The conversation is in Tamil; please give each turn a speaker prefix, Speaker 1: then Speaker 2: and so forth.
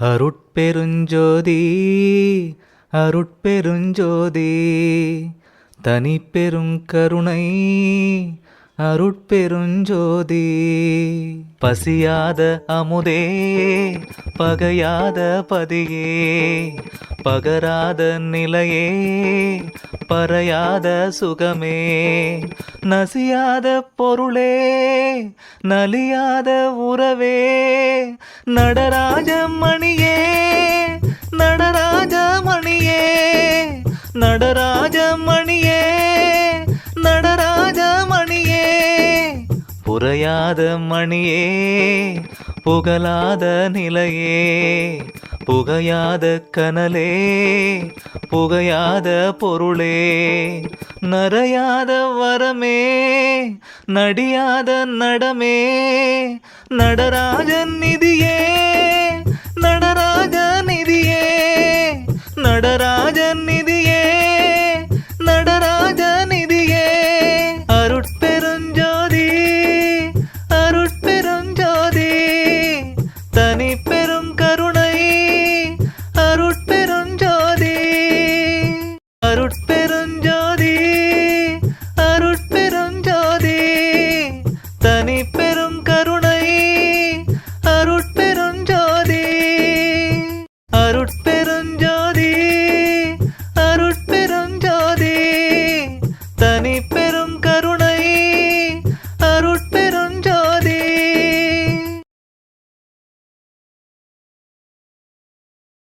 Speaker 1: அருட்பெருஞ்சோதி அருட்பெருஞ்சோதி தனிப்பெரும் கருணை அருட்பெருஞ்சோதி. பசியாத அமுதே பகையாத பதியே பகராத நிலையே பறையாத சுகமே. நசியாத பொருளே நலியாத உறவே நடராஜமணி நடராஜ மணியே நடராஜ மணியே புறையாத மணியே புகழாத நிலையே புகையாத கனலே புகையாத பொருளே நரையாத வரமே நடியாத நடமே நடராஜன் நிதியே நடராஜ நிதியே நடராஜன் நிதியே. தனி